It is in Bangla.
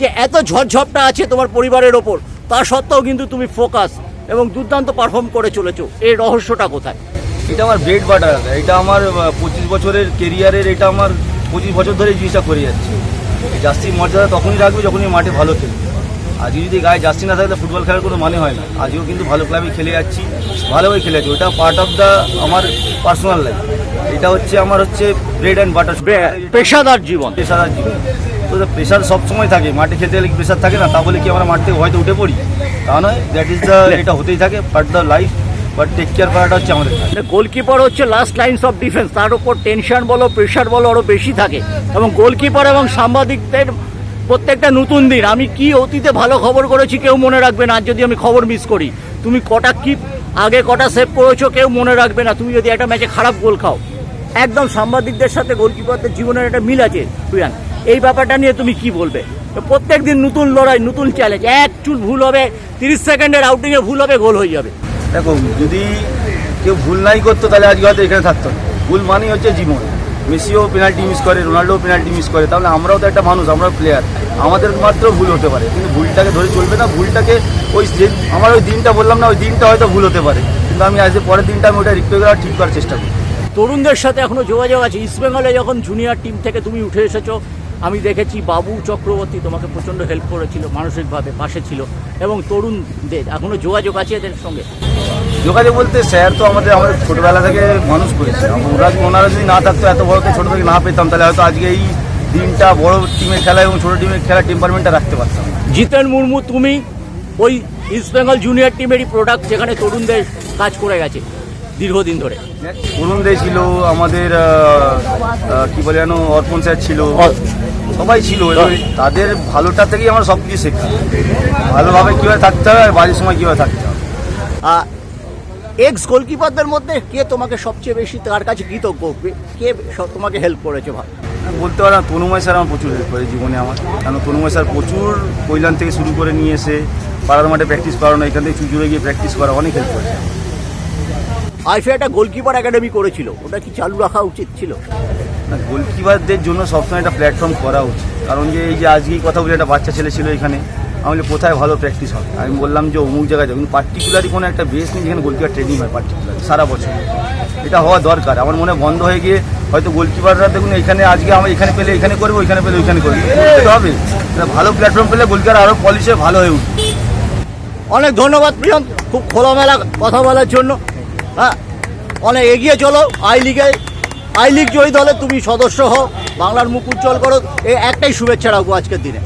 যে এত ঝড়ঝপটা আছে তোমার পরিবারের ওপর তা সত্ত্বেও কিন্তু তুমি ফোকাস এবং দুর্দান্ত পারফর্ম করে চলেছো। এই রহস্যটা কোথায়? এটা আমার ব্রেড বাটার এটা আমার পঁচিশ বছরের কেরিয়ারের এটা আমার পঁচিশ বছর ধরে জিনিসটা করে যাচ্ছে। জার্সির মর্যাদা তখনই রাখবে যখনই মাঠে ভালো খেলবে। আজকে যদি গায়ে জার্সি না থাকলে ফুটবল খেলার কোনো মানে হয় না। আজকেও কিন্তু ভালো ক্লাবে খেলে যাচ্ছি ভালোভাবে খেলে যাচ্ছি। ওটা পার্ট অফ দ্য আমার পার্সোনাল লাইফ এটা হচ্ছে আমার হচ্ছে ব্রেড অ্যান্ড বাটার পেশাদার জীবন। পেশাদার জীবন। তো প্রেশার সবসময় থাকে মাঠে খেলতে গেলে প্রেশার থাকে না? তা বলে কি আমরা মাঠ থেকে হয়তো উঠে পড়ি? তা নয় দ্যাট ইজ দ্য এটা হতেই থাকে but the life but take care করাটা হচ্ছে আমাদের গোলকিপার হচ্ছে লাস্ট লাইনস অফ ডিফেন্স তার উপর টেনশন বলো প্রেশার বলো আরও বেশি থাকে। এবং গোলকিপার এবং সাংবাদিকদের প্রত্যেকটা নতুন দিন আমি কি অতীতে ভালো খবর করেছি কেউ মনে রাখবে না আজ যদি আমি খবর মিস করি। তুমি কটা কি আগে কটা সেভ করেছ কেউ মনে রাখবে না তুমি যদি একটা ম্যাচে খারাপ গোল খাও। একদম সাংবাদিকদের সাথে গোলকিপারদের জীবনের একটা মিল আছে প্রিয়ান এই ব্যাপারটা নিয়ে তুমি কি বলবে? প্রত্যেক দিন নতুন লড়াই নতুন চ্যালেঞ্জ এক চুল ভুল হবে তিরিশ সেকেন্ডের আউটিংয়ে ভুল হবে গোল হয়ে যাবে। দেখো যদি কেউ ভুল নাই করতো তাহলে আজকে হয়তো এখানে থাকতো। ভুল মানেই হচ্ছে জীবন। মেসিও পেনাল্টি মিস করে রোনাল্ডো পেনাল্টি মিস করে। তাহলে আমরাও তো একটা মানুষ আমরা প্লেয়ার আমাদের মাত্র ভুল হতে পারে। কিন্তু ভুলটাকে ধরে চলবে না ভুলটাকে ওই আমার ওই দিনটা বললাম না ওই দিনটা হয়তো ভুল হতে পারে। কিন্তু আমি আজ পরের দিনটা আমি ওটা রিকভার করার ঠিক করার চেষ্টা করি তরুণদের সাথে এখনও যোগাযোগ আছে। ইস্টবেঙ্গলে যখন জুনিয়র টিম থেকে তুমি উঠে এসেছ আমি দেখেছি বাবু চক্রবর্তী তোমাকে প্রচণ্ড হেল্প করেছিল মানসিকভাবে পাশে ছিল এবং তরুণদের এখনও যোগাযোগ আছে এদের সঙ্গে? যোগাযোগ বলতে স্যার তো আমাদের আমাদের ছোটোবেলা থেকে মানুষ করেছে। ওরা ওনারা যদি না থাকতো এত বড় ছোটো থেকে না পেতাম তাহলে হয়তো আজকে এই দিনটা বড় টিমের খেলা এবং ছোটো টিমের খেলা টেম্পারমেন্টটা রাখতে পারতাম। জিতেন মুর্মু তুমি ওই ইস্টবেঙ্গল জুনিয়র টিমেরই প্রোডাক্ট যেখানে তরুণদের কাজ করে গেছে দীর্ঘদিন ধরে। অরুণ দে ছিল আমাদের কি বলে যেন অর্পণ স্যার ছিল। সবাই ছিল এবার তাদের ভালোটা থেকেই আমরা সব কিছু শেখা ভালোভাবে কীভাবে থাকতে হবে আর বাড়ির সময় কীভাবে থাকতে হবে। এক্স গোলকিপারদের মধ্যে কে তোমাকে সবচেয়ে বেশি তার কাছে কৃতজ্ঞ? কে তোমাকে হেল্প করেছে ভাই বলতে পারলাম তনুময় স্যার আমার প্রচুর হেল্প করে জীবনে আমার। কারণ তনুময় স্যার প্রচুর কৈলান থেকে শুরু করে নিয়ে এসে পাড়ার মাঠে প্র্যাকটিস করানো এখান থেকে চুচুড়ে গিয়ে প্র্যাকটিস করা অনেক হেল্প করেছে। আইফে একটা গোলকিপার একাডেমি করেছিল। ওটা কি চালু রাখা উচিত ছিল? গোলকিপারদের জন্য সবসময় একটা প্ল্যাটফর্ম করা উচিত। কারণ যে এই যে আজকেই কথা বলে একটা বাচ্চা ছেলে ছিল এখানে, আমি বলি কোথায় ভালো প্র্যাকটিস হবে? আমি বললাম যে অমুক জায়গায় যাব। কিন্তু পার্টিকুলারই কোনো একটা বেস নেই যেখানে গোলকিপার ট্রেনিং হয় পার্টিকুলার সারা বছর। এটা হওয়া দরকার। আমার মনে বন্ধ হয়ে গিয়ে হয়তো গোলকিপাররা দেখুন, এখানে আজকে আমরা এখানে পেলে এখানে করব, ওইখানে পেলে ওইখানে করব। হবে। ভালো প্ল্যাটফর্ম পেলে গোলকিপার আরও পলিশে ভালো হয়ে উঠবে। অনেক ধন্যবাদ প্রিয়ন্ত খুব খোলামেলা কথা বলার জন্য। হ্যাঁ অনেক এগিয়ে চলো আই লিগে আই লিগ জয়ী দলে তুমি সদস্য হও। বাংলার মুখ উজ্জ্বল করো। এই একটাই শুভেচ্ছা রাখব আজকের দিনে।